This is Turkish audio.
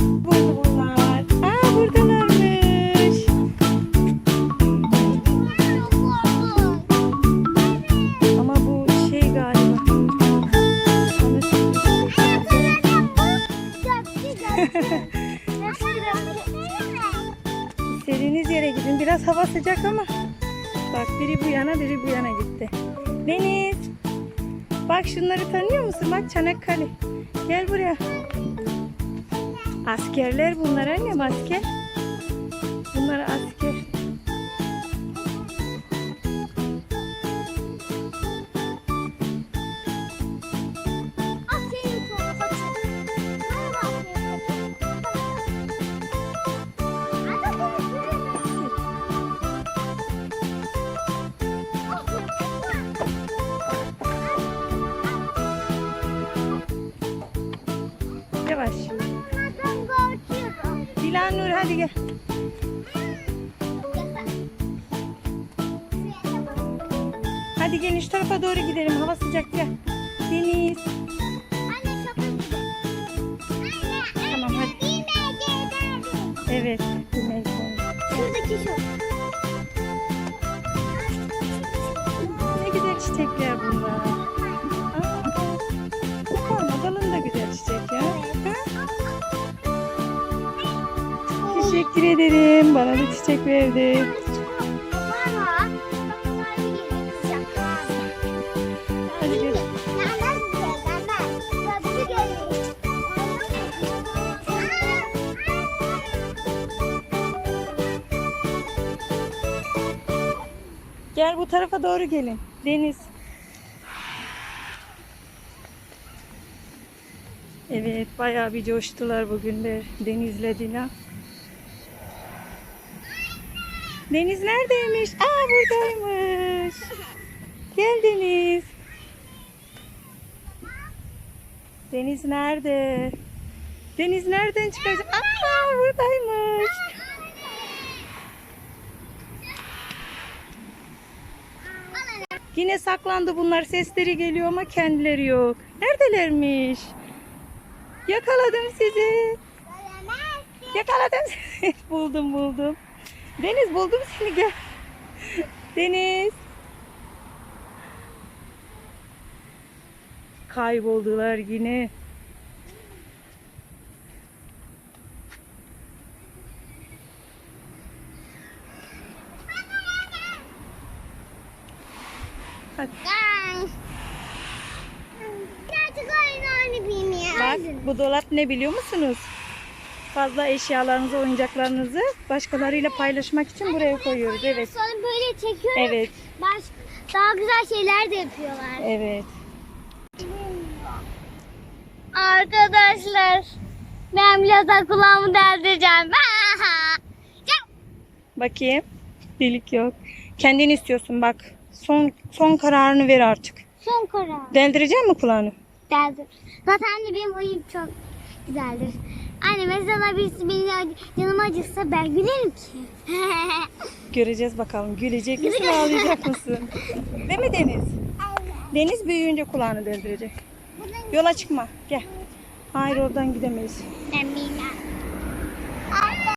Burada bunlar. Buradalarmış. Ama bu şey galiba. İstediğiniz yere gidin. Biraz hava sıcak ama. Bak biri bu yana biri bu yana gitti. Deniz. Bak şunları tanıyor musun? Bak Çanakkale. Gel buraya. Askerler bunlar annem asker. Bunlar asker. Yavaş. Dilan Nur hadi gel. Hadi gelin şu tarafa doğru gidelim. Hava sıcak gel. Deniz. Tamam hadi. Evet. Şuradaki şu. Ne güzel çiçekler Teşekkür ederim. Bana da çiçek verdi. Gel. Bu tarafa doğru gelin. Deniz. Evet bayağı bir coştular bugün de Deniz'le Dila. Deniz neredeymiş? Aa buradaymış. Gel Deniz. Deniz nerede? Deniz nereden çıkacak? Aa buradaymış. Yine saklandı bunlar. Sesleri geliyor ama kendileri yok. Neredelermiş? Yakaladım sizi. Yakaladım sizi. buldum buldum. Deniz buldum seni gel. Deniz. Kayboldular yine. Bak bu dolap ne biliyor musunuz? Fazla eşyalarınızı, oyuncaklarınızı başkalarıyla paylaşmak için buraya koyuyoruz. Evet. Sonra böyle çekiyorum. Evet. Baş, daha güzel şeyler de yapıyorlar. Evet. Arkadaşlar ben biraz kulağımı deldireceğim. Bakayım. Delik yok. Kendin istiyorsun bak. Son son kararını ver artık. Son karar. Deldirecek mi kulağını? Deldir. Zaten de benim oyun çok güzeldir. Anne mesela birisi beni canımı acıtsa ben gülerim ki. Göreceğiz bakalım. Gülecek misin, ağlayacak mısın? Değil mi Deniz? Deniz büyüyünce kulağını deldirecek. Yola çıkma. Gel. Hayır oradan gidemeyiz. Ben